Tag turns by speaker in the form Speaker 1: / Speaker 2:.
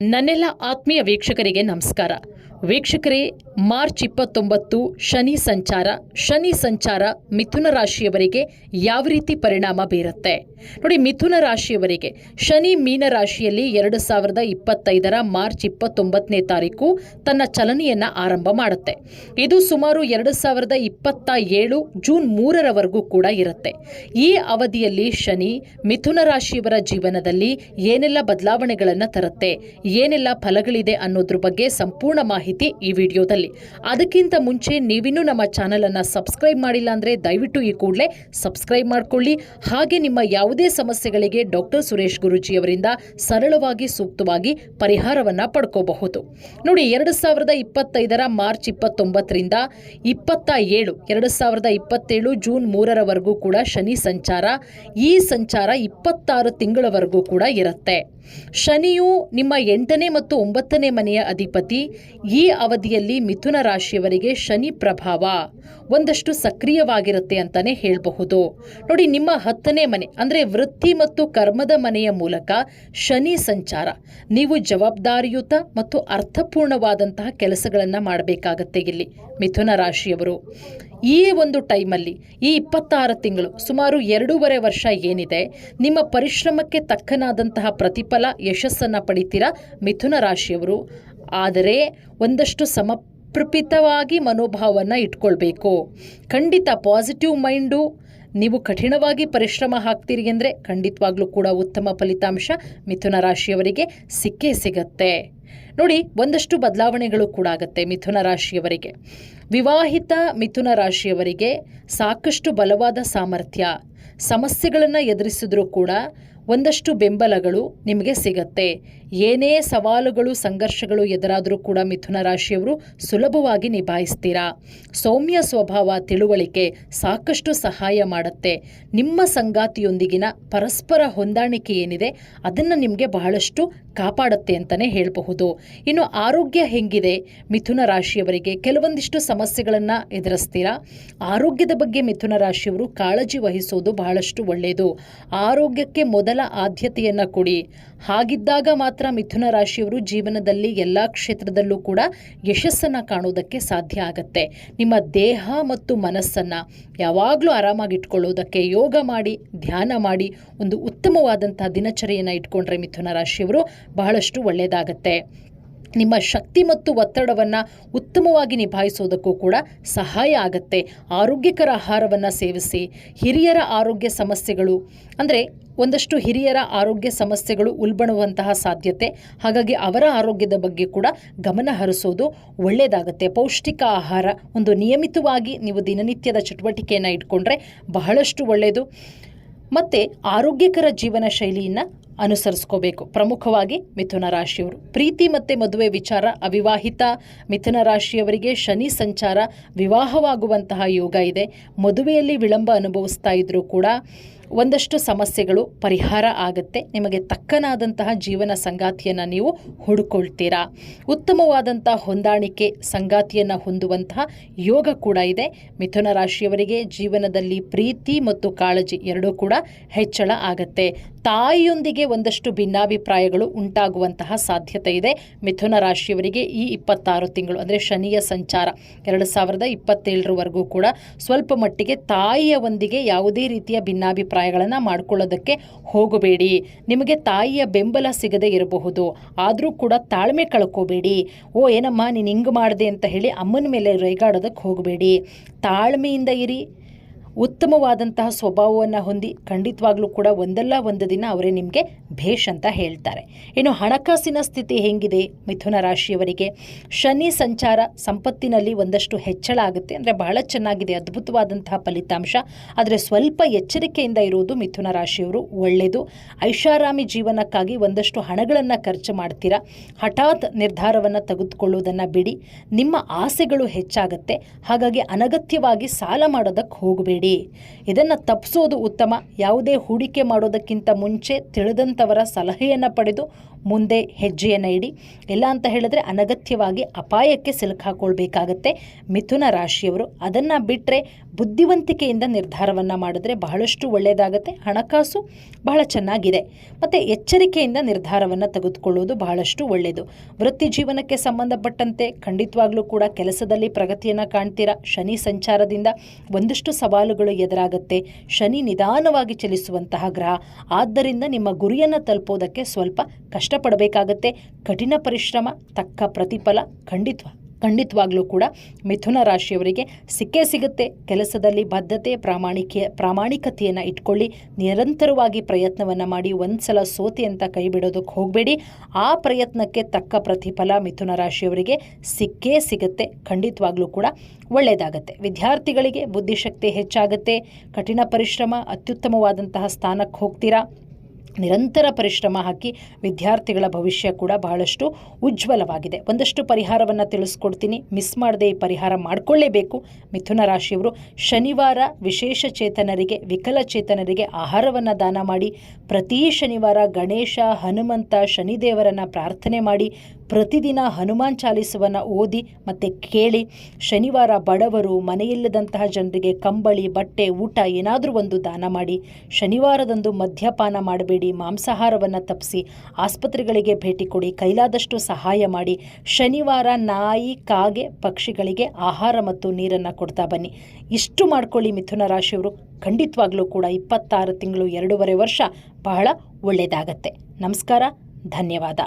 Speaker 1: ನನ್ನೆಲ್ಲ ಆತ್ಮೀಯ ವೀಕ್ಷಕರಿಗೆ ನಮಸ್ಕಾರ. ವೀಕ್ಷಕರೇ ಮಾರ್ಚ್ ಇಪ್ಪತ್ತೊಂಬತ್ತು ಶನಿ ಸಂಚಾರ. ಶನಿ ಸಂಚಾರ ಮಿಥುನ ರಾಶಿಯವರಿಗೆ ಯಾವ ರೀತಿ ಪರಿಣಾಮ ಬೀರುತ್ತೆ? ನೋಡಿ, ಮಿಥುನ ರಾಶಿಯವರಿಗೆ ಶನಿ ಮೀನ ರಾಶಿಯಲ್ಲಿ ಎರಡು ಸಾವಿರದ ಇಪ್ಪತ್ತೈದರ ಮಾರ್ಚ್ ಇಪ್ಪತ್ತೊಂಬತ್ತನೇ ತಾರೀಕು ತನ್ನ ಚಲನೆಯನ್ನು ಆರಂಭ ಮಾಡುತ್ತೆ. ಇದು ಸುಮಾರು ಎರಡು ಸಾವಿರದ ಇಪ್ಪತ್ತ ಏಳು ಜೂನ್ ಮೂರರವರೆಗೂ ಕೂಡ ಇರುತ್ತೆ. ಈ ಅವಧಿಯಲ್ಲಿ ಶನಿ ಮಿಥುನ ರಾಶಿಯವರ ಜೀವನದಲ್ಲಿ ಏನೆಲ್ಲ ಬದಲಾವಣೆಗಳನ್ನು ತರುತ್ತೆ, ಏನೆಲ್ಲ ಫಲಗಳಿದೆ ಅನ್ನೋದ್ರ ಬಗ್ಗೆ ಸಂಪೂರ್ಣ ಮಾಹಿತಿ ಈ ವಿಡಿಯೋದಲ್ಲಿ. ಅದಕ್ಕಿಂತ ಮುಂಚೆ ನೀವಿನ್ನೂ ನಮ್ಮ ಚಾನಲ್ ಅನ್ನ ಸಬ್ಸ್ಕ್ರೈಬ್ ಮಾಡಿಲ್ಲ ಅಂದ್ರೆ ದಯವಿಟ್ಟು ಈ ಕೂಡಲೇ ಸಬ್ಸ್ಕ್ರೈಬ್ ಮಾಡ್ಕೊಳ್ಳಿ. ಹಾಗೆ ನಿಮ್ಮ ಯಾವುದೇ ಸಮಸ್ಯೆಗಳಿಗೆ ಡಾಕ್ಟರ್ ಸುರೇಶ್ ಗುರುಜಿ ಅವರಿಂದ ಸರಳವಾಗಿ, ಸೂಕ್ತವಾಗಿ ಪರಿಹಾರವನ್ನ ಪಡ್ಕೋಬಹುದು. ನೋಡಿ, ಎರಡು ಸಾವಿರದ ಇಪ್ಪತ್ತೈದರ ಮಾರ್ಚ್ ಇಪ್ಪತ್ತೊಂಬತ್ತರಿಂದ ಇಪ್ಪತ್ತ ಏಳು ಎರಡು ಸಾವಿರದ ಇಪ್ಪತ್ತೇಳು ಜೂನ್ ಮೂರರವರೆಗೂ ಕೂಡ ಶನಿ ಸಂಚಾರ. ಈ ಸಂಚಾರ ಇಪ್ಪತ್ತಾರು ತಿಂಗಳವರೆಗೂ ಕೂಡ ಇರುತ್ತೆ. ಶನಿಯು ನಿಮ್ಮ ಎಂಟನೇ ಮತ್ತು ಒಂಬತ್ತನೇ ಮನೆಯ ಅಧಿಪತಿ. ಈ ಅವಧಿಯಲ್ಲಿ ಮಿಥುನ ರಾಶಿಯವರಿಗೆ ಶನಿ ಪ್ರಭಾವ. ಒಂದಷ್ಟು ಸಕ್ರಿಯವಾಗಿರುತ್ತೆ ಅಂತಾನೆ ಹೇಳಬಹುದು. ನೋಡಿ, ನಿಮ್ಮ ಹತ್ತನೇ ಮನೆ, ಅಂದರೆ ವೃತ್ತಿ ಮತ್ತು ಕರ್ಮದ ಮನೆಯ ಮೂಲಕ ಶನಿ ಸಂಚಾರ. ನೀವು ಜವಾಬ್ದಾರಿಯುತ ಮತ್ತು ಅರ್ಥಪೂರ್ಣವಾದಂತಹ ಕೆಲಸಗಳನ್ನು ಮಾಡಬೇಕಾಗತ್ತೆ ಇಲ್ಲಿ ಮಿಥುನ ರಾಶಿಯವರು. ಈ ಒಂದು ಟೈಮಲ್ಲಿ ಈ ಇಪ್ಪತ್ತಾರು ತಿಂಗಳು ಸುಮಾರು ಎರಡೂವರೆ ವರ್ಷ ಏನಿದೆ, ನಿಮ್ಮ ಪರಿಶ್ರಮಕ್ಕೆ ತಕ್ಕನಾದಂತಹ ಪ್ರತಿಫಲ ಯಶಸ್ಸನ್ನು ಪಡಿತೀರಾ ಮಿಥುನ ರಾಶಿಯವರು? ಆದರೆ ಒಂದಷ್ಟು ಸಮರ್ಪಿತವಾಗಿ ಮನೋಭಾವವನ್ನು ಇಟ್ಕೊಳ್ಬೇಕು. ಖಂಡಿತ ಪಾಸಿಟಿವ್ ಮೈಂಡು ನೀವು ಕಠಿಣವಾಗಿ ಪರಿಶ್ರಮ ಹಾಕ್ತೀರಿ ಅಂದರೆ ಖಂಡಿತವಾಗ್ಲೂ ಕೂಡ ಉತ್ತಮ ಫಲಿತಾಂಶ ಮಿಥುನ ರಾಶಿಯವರಿಗೆ ಸಿಕ್ಕೇ ಸಿಗತ್ತೆ. ನೋಡಿ, ಒಂದಷ್ಟು ಬದಲಾವಣೆಗಳು ಕೂಡ ಆಗುತ್ತೆ ಮಿಥುನ ರಾಶಿಯವರಿಗೆ. ವಿವಾಹಿತ ಮಿಥುನ ರಾಶಿಯವರಿಗೆ ಸಾಕಷ್ಟು ಬಲವಾದ ಸಾಮರ್ಥ್ಯ, ಸಮಸ್ಯೆಗಳನ್ನು ಎದುರಿಸಿದ್ರೂ ಕೂಡ ಒಂದಷ್ಟು ಬೆಂಬಲಗಳು ನಿಮಗೆ ಸಿಗತ್ತೆ. ಏನೇ ಸವಾಲುಗಳು, ಸಂಘರ್ಷಗಳು ಎದುರಾದರೂ ಕೂಡ ಮಿಥುನ ರಾಶಿಯವರು ಸುಲಭವಾಗಿ ನಿಭಾಯಿಸ್ತೀರಾ? ಸೌಮ್ಯ ಸ್ವಭಾವ ತಿಳುವಳಿಕೆ ಸಾಕಷ್ಟು ಸಹಾಯ ಮಾಡುತ್ತೆ. ನಿಮ್ಮ ಸಂಗಾತಿಯೊಂದಿಗಿನ ಪರಸ್ಪರ ಹೊಂದಾಣಿಕೆ ಏನಿದೆ, ಅದನ್ನು ನಿಮಗೆ ಬಹಳಷ್ಟು ಕಾಪಾಡುತ್ತೆ ಅಂತಲೇ ಹೇಳಬಹುದು. ಇನ್ನು ಆರೋಗ್ಯ ಹೆಂಗಿದೆ? ಮಿಥುನ ರಾಶಿಯವರಿಗೆ ಕೆಲವೊಂದಿಷ್ಟು ಸಮಸ್ಯೆಗಳನ್ನು ಎದುರಿಸ್ತೀರಾ? ಆರೋಗ್ಯದ ಬಗ್ಗೆ ಮಿಥುನ ರಾಶಿಯವರು ಕಾಳಜಿ ವಹಿಸೋದು ಬಹಳಷ್ಟು ಒಳ್ಳೆಯದು ಆರೋಗ್ಯಕ್ಕೆ ಮೊದಲ ಆದ್ಯತೆಯನ್ನು ಕೊಡಿ. ಹಾಗಿದ್ದಾಗ ಮಾತ್ರ ಮಿಥುನ ರಾಶಿಯವರು ಜೀವನದಲ್ಲಿ ಎಲ್ಲ ಕ್ಷೇತ್ರದಲ್ಲೂ ಕೂಡ ಯಶಸ್ಸನ್ನು ಕಾಣೋದಕ್ಕೆ ಸಾಧ್ಯ ಆಗತ್ತೆ. ನಿಮ್ಮ ದೇಹ ಮತ್ತು ಮನಸ್ಸನ್ನು ಯಾವಾಗಲೂ ಆರಾಮಾಗಿ ಇಟ್ಕೊಳ್ಳೋದಕ್ಕೆ ಯೋಗ ಮಾಡಿ, ಧ್ಯಾನ ಮಾಡಿ, ಒಂದು ಉತ್ತಮವಾದಂತಹ ದಿನಚರಿಯನ್ನು ಇಟ್ಕೊಂಡ್ರೆ ಮಿಥುನ ರಾಶಿಯವರು ಬಹಳಷ್ಟು ಒಳ್ಳೆಯದಾಗತ್ತೆ ನಿಮ್ಮ ಶಕ್ತಿ ಮತ್ತು ಒತ್ತಡವನ್ನು ಉತ್ತಮವಾಗಿ ನಿಭಾಯಿಸೋದಕ್ಕೂ ಕೂಡ ಸಹಾಯ ಆಗುತ್ತೆ. ಆರೋಗ್ಯಕರ ಆಹಾರವನ್ನು ಸೇವಿಸಿ. ಹಿರಿಯರ ಆರೋಗ್ಯ ಸಮಸ್ಯೆಗಳು, ಅಂದರೆ ಒಂದಷ್ಟು ಹಿರಿಯರ ಆರೋಗ್ಯ ಸಮಸ್ಯೆಗಳು ಉಲ್ಬಣುವಂತಹ ಸಾಧ್ಯತೆ, ಹಾಗಾಗಿ ಅವರ ಆರೋಗ್ಯದ ಬಗ್ಗೆ ಕೂಡ ಗಮನ ಹರಿಸೋದು ಒಳ್ಳೆಯದಾಗುತ್ತೆ ಪೌಷ್ಟಿಕ ಆಹಾರ ಒಂದು ನಿಯಮಿತವಾಗಿ ನೀವು ದಿನನಿತ್ಯದ ಚಟುವಟಿಕೆಯನ್ನು ಇಟ್ಕೊಂಡ್ರೆ ಬಹಳಷ್ಟು ಒಳ್ಳೆಯದು ಮತ್ತು ಆರೋಗ್ಯಕರ ಜೀವನ ಶೈಲಿಯನ್ನು ಅನುಸರಿಸ್ಕೋಬೇಕು. ಪ್ರಮುಖವಾಗಿ ಮಿಥುನ ರಾಶಿಯವರು. ಪ್ರೀತಿ ಮತ್ತು ಮದುವೆ ವಿಚಾರ ಅವಿವಾಹಿತ. ಮಿಥುನ ರಾಶಿಯವರಿಗೆ ಶನಿ ಸಂಚಾರ ವಿವಾಹವಾಗುವಂತಹ ಯೋಗ ಇದೆ. ಮದುವೆಯಲ್ಲಿ ವಿಳಂಬ ಅನುಭವಿಸ್ತಾ ಇದ್ದರೂ ಕೂಡ ಒಂದಷ್ಟು ಸಮಸ್ಯೆಗಳು ಪರಿಹಾರ ಆಗುತ್ತೆ. ನಿಮಗೆ ತಕ್ಕನಾದಂತಹ ಜೀವನ ಸಂಗಾತಿಯನ್ನು ನೀವು ಹುಡುಕೊಳ್ತೀರಾ. ಉತ್ತಮವಾದಂಥ ಹೊಂದಾಣಿಕೆ ಸಂಗಾತಿಯನ್ನು ಹೊಂದುವಂತಹ ಯೋಗ ಕೂಡ ಇದೆ. ಮಿಥುನ ರಾಶಿಯವರಿಗೆ ಜೀವನದಲ್ಲಿ ಪ್ರೀತಿ ಮತ್ತು ಕಾಳಜಿ ಎರಡೂ ಕೂಡ ಹೆಚ್ಚಳ ಆಗುತ್ತೆ. ತಾಯಿಯೊಂದಿಗೆ ಒಂದಷ್ಟು ಭಿನ್ನಾಭಿಪ್ರಾಯಗಳು ಉಂಟಾಗುವಂತಹ ಸಾಧ್ಯತೆ ಇದೆ. ಮಿಥುನ ರಾಶಿಯವರಿಗೆ ಈ ಇಪ್ಪತ್ತಾರು ತಿಂಗಳು ಅಂದರೆ ಶನಿಯ ಸಂಚಾರ ಎರಡು ಸಾವಿರದ ಇಪ್ಪತ್ತೇಳರವರೆಗೂ ಕೂಡ ಸ್ವಲ್ಪ ಮಟ್ಟಿಗೆ ತಾಯಿಯ ಒಂದಿಗೆ ಯಾವುದೇ ರೀತಿಯ ಭಿನ್ನಾಭಿಪ್ರಾಯಗಳನ್ನು ಮಾಡಿಕೊಳ್ಳೋದಕ್ಕೆ ಹೋಗಬೇಡಿ. ನಿಮಗೆ ತಾಯಿಯ ಬೆಂಬಲ ಸಿಗದೇ ಇರಬಹುದು. ಆದರೂ ಕೂಡ ತಾಳ್ಮೆ ಕಳ್ಕೋಬೇಡಿ. ಓ, ಏನಮ್ಮ, ನೀನು ಹಿಂಗೆ ಮಾಡಿದೆ ಅಂತ ಹೇಳಿ ಅಮ್ಮನ ಮೇಲೆ ರೇಗಾಡೋದಕ್ಕೆ ಹೋಗಬೇಡಿ. ತಾಳ್ಮೆಯಿಂದ ಇರಿ. ಉತ್ತಮವಾದಂತಹ ಸ್ವಭಾವವನ್ನು ಹೊಂದಿ, ಖಂಡಿತವಾಗ್ಲೂ ಕೂಡ ಒಂದಲ್ಲ ಒಂದು ದಿನ ಅವರೇ ನಿಮಗೆ ಭೇಷ್ ಅಂತ ಹೇಳ್ತಾರೆ. ಇನ್ನು ಹಣಕಾಸಿನ ಸ್ಥಿತಿ ಹೇಗಿದೆ? ಮಿಥುನ ರಾಶಿಯವರಿಗೆ ಶನಿ ಸಂಚಾರ ಸಂಪತ್ತಿನಲ್ಲಿ ಒಂದಷ್ಟು ಹೆಚ್ಚಳ ಆಗುತ್ತೆ. ಅಂದರೆ ಬಹಳ ಚೆನ್ನಾಗಿದೆ, ಅದ್ಭುತವಾದಂತಹ ಫಲಿತಾಂಶ. ಆದರೆ ಸ್ವಲ್ಪ ಎಚ್ಚರಿಕೆಯಿಂದ ಇರುವುದು ಮಿಥುನ ರಾಶಿಯವರು. ಒಳ್ಳೆಯದು ಐಷಾರಾಮಿ ಜೀವನಕ್ಕಾಗಿ ಒಂದಷ್ಟು ಹಣಗಳನ್ನು ಖರ್ಚು ಮಾಡ್ತೀರಾ? ಹಠಾತ್ ನಿರ್ಧಾರವನ್ನು ತೆಗೆದುಕೊಳ್ಳುವುದನ್ನು ಬಿಡಿ. ನಿಮ್ಮ ಆಸೆಗಳು ಹೆಚ್ಚಾಗುತ್ತೆ. ಹಾಗಾಗಿ ಅನಗತ್ಯವಾಗಿ ಸಾಲ ಮಾಡೋದಕ್ಕೆ ಹೋಗಬೇಡಿ. ಇದನ್ನು ತಪ್ಪಿಸೋದು ಉತ್ತಮ. ಯಾವುದೇ ಹೂಡಿಕೆ ಮಾಡೋದಕ್ಕಿಂತ ಮುಂಚೆ ತಿಳಿದಂಥವರ ಸಲಹೆಯನ್ನು ಪಡೆದು ಮುಂದೆ ಹೆಜ್ಜೆಯನ್ನು ಇಡಿ. ಇಲ್ಲ ಅಂತ ಹೇಳಿದ್ರೆ ಅನಗತ್ಯವಾಗಿ ಅಪಾಯಕ್ಕೆ ಸಿಲುಕಾಕೊಳ್ಬೇಕಾಗತ್ತೆ ಮಿಥುನ ರಾಶಿಯವರು ಅದನ್ನು ಬಿಟ್ಟರೆ ಬುದ್ಧಿವಂತಿಕೆಯಿಂದ ನಿರ್ಧಾರವನ್ನು ಮಾಡಿದ್ರೆ ಬಹಳಷ್ಟು ಒಳ್ಳೆಯದಾಗತ್ತೆ ಹಣಕಾಸು ಬಹಳ ಚೆನ್ನಾಗಿದೆ. ಮತ್ತು ಎಚ್ಚರಿಕೆಯಿಂದ ನಿರ್ಧಾರವನ್ನು ತೆಗೆದುಕೊಳ್ಳೋದು ಬಹಳಷ್ಟು ಒಳ್ಳೆಯದು ವೃತ್ತಿ ಜೀವನಕ್ಕೆ ಸಂಬಂಧಪಟ್ಟಂತೆ ಖಂಡಿತವಾಗ್ಲೂ ಕೂಡ ಕೆಲಸದಲ್ಲಿ ಪ್ರಗತಿಯನ್ನು ಕಾಣ್ತೀರಾ? ಶನಿ ಸಂಚಾರದಿಂದ ಒಂದಷ್ಟು ಸವಾಲುಗಳು ಎದುರಾಗುತ್ತೆ. ಶನಿ ನಿಧಾನವಾಗಿ ಚಲಿಸುವಂತಹ ಗ್ರಹ. ಆದ್ದರಿಂದ ನಿಮ್ಮ ಗುರಿಯನ್ನು ತಲುಪೋದಕ್ಕೆ ಸ್ವಲ್ಪ ಕಷ್ಟಪಡಬೇಕಾಗತ್ತೆ. ಕಠಿಣ ಪರಿಶ್ರಮ, ತಕ್ಕ ಪ್ರತಿಫಲ, ಖಂಡಿತ್ವ, ಖಂಡಿತವಾಗ್ಲೂ ಕೂಡ ಮಿಥುನ ರಾಶಿಯವರಿಗೆ ಸಿಕ್ಕೇ ಸಿಗುತ್ತೆ. ಕೆಲಸದಲ್ಲಿ ಬದ್ಧತೆ, ಪ್ರಾಮಾಣಿಕೆ, ಪ್ರಾಮಾಣಿಕತೆಯನ್ನು ಇಟ್ಕೊಳ್ಳಿ. ನಿರಂತರವಾಗಿ ಪ್ರಯತ್ನವನ್ನು ಮಾಡಿ, ಒಂದ್ಸಲ ಸೋತಿ ಅಂತ ಕೈ ಬಿಡೋದಕ್ಕೆ ಹೋಗಬೇಡಿ. ಆ ಪ್ರಯತ್ನಕ್ಕೆ ತಕ್ಕ ಪ್ರತಿಫಲ ಮಿಥುನ ರಾಶಿಯವರಿಗೆ ಸಿಕ್ಕೇ ಸಿಗುತ್ತೆ. ಖಂಡಿತವಾಗ್ಲೂ ಕೂಡ ಒಳ್ಳೆಯದಾಗತ್ತೆ ವಿದ್ಯಾರ್ಥಿಗಳಿಗೆ ಬುದ್ಧಿಶಕ್ತಿ ಹೆಚ್ಚಾಗುತ್ತೆ. ಕಠಿಣ ಪರಿಶ್ರಮ, ಅತ್ಯುತ್ತಮವಾದಂತಹ ಸ್ಥಾನಕ್ಕೆ ಹೋಗ್ತೀರಾ? ನಿರಂತರ ಪರಿಶ್ರಮ ಹಾಕಿ ವಿದ್ಯಾರ್ಥಿಗಳ ಭವಿಷ್ಯ ಕೂಡ ಬಹಳಷ್ಟು ಉಜ್ವಲವಾಗಿದೆ. ಒಂದಷ್ಟು ಪರಿಹಾರವನ್ನು ತಿಳಿಸ್ಕೊಡ್ತೀನಿ. ಮಿಸ್ ಮಾಡದೆ ಈ ಪರಿಹಾರ ಮಾಡಿಕೊಳ್ಳೇಬೇಕು. ಮಿಥುನ ರಾಶಿಯವರು ಶನಿವಾರ ವಿಶೇಷ ಚೇತನರಿಗೆ ವಿಕಲಚೇತನರಿಗೆ ಆಹಾರವನ್ನು ದಾನ ಮಾಡಿ, ಪ್ರತಿ ಶನಿವಾರ ಗಣೇಶ, ಹನುಮಂತ, ಶನಿದೇವರನ್ನು ಪ್ರಾರ್ಥನೆ ಮಾಡಿ ಪ್ರತಿದಿನ ಹನುಮಾನ್ ಚಾಲಿಸವನ್ನು ಓದಿ ಮತ್ತು ಕೇಳಿ ಶನಿವಾರ ಬಡವರು ಮನೆಯಿಲ್ಲದಂತಹ ಜನರಿಗೆ ಕಂಬಳಿ, ಬಟ್ಟೆ, ಊಟ ಏನಾದರೂ ಒಂದು ದಾನ ಮಾಡಿ, ಶನಿವಾರದಂದು ಮದ್ಯಪಾನ ಮಾಡಬೇಡಿ, ಮಾಂಸಾಹಾರವನ್ನು ತಪ್ಪಿಸಿ, ಆಸ್ಪತ್ರೆಗಳಿಗೆ ಭೇಟಿ ಕೊಡಿ, ಕೈಲಾದಷ್ಟು ಸಹಾಯ ಮಾಡಿ, ಶನಿವಾರ ನಾಯಿ, ಕಾಗೆ, ಪಕ್ಷಿಗಳಿಗೆ ಆಹಾರ ಮತ್ತು ನೀರನ್ನು ಕೊಡ್ತಾ ಬನ್ನಿ. ಇಷ್ಟು ಮಾಡ್ಕೊಳ್ಳಿ ಮಿಥುನ ರಾಶಿಯವರು. ಖಂಡಿತವಾಗ್ಲೂ ಕೂಡ ಇಪ್ಪತ್ತಾರು ತಿಂಗಳು ಎರಡೂವರೆ ವರ್ಷ ಬಹಳ ಒಳ್ಳೆಯದಾಗತ್ತೆ. ನಮಸ್ಕಾರ, ಧನ್ಯವಾದ.